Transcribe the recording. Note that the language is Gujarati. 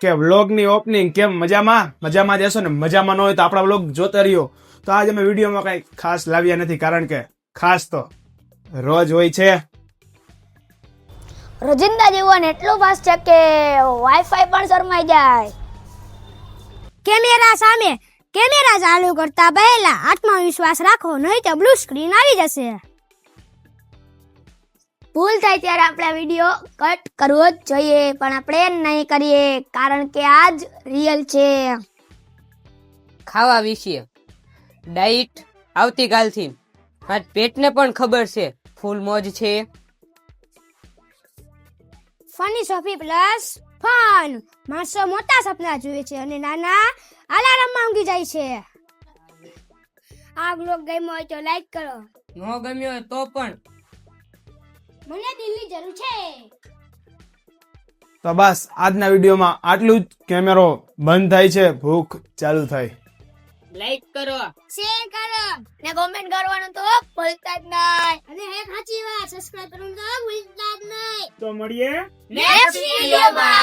કે વ્લોગની ઓપનિંગ કેમ? મજામાં? મજામાં જશો ને? મજામાં ન હોય તો આપણા વ્લોગ જોતા રહ્યો. તો આજે અમે વિડીયોમાં કઈ ખાસ લાવ્યા નથી કારણ કે ખાસ તો રોજ હોય છે. રોજિંદા જીવન એટલું ફાસ્ટ છે કે વાઈફાઈ પણ શરમાઈ જાય. કેમેરા સામે કેમેરા ચાલુ કરતા પહેલા આત્મવિશ્વાસ રાખો નહીં તો બ્લુ સ્ક્રીન આવી જશે. ભૂલ થાય ત્યારે આપણે આ વીડિયો કટ કરવો જ જોઈએ પણ આપણે નહીં કરીએ કારણ કે આ જ રિયલ છે. ખાવા વિશે. ડાઈટ આવતીકાલથી આજ પેટને પણ ખબર છે. ફૂલ મોજ છે. ફની સોફી પ્લસ ફન માણસો મોટા સપના જુએ છે અને નાના અલાર્મમાં ઊંઘી જાય છે. આ બ્લોગ ગમ્યો હોય તો લાઈક કરો. ન ગમ્યો તો પણ મને દિલની જરૂર છે. તો બસ આજના વિડીયોમાં આટલું જ. કેમેરો બંધ થાય છે ભૂખ ચાલુ થાય. લાઈક કરો. શેર કરો. ને કોમેન્ટ કરવાનું તો ભૂલતા જ નહીં. અને એક સાચી વાત સબસ્ક્રાઇબ કરવાનું તો ભૂલતા જ નહીં. તો મળીએ નેક્સ્ટ વિડીયોમાં.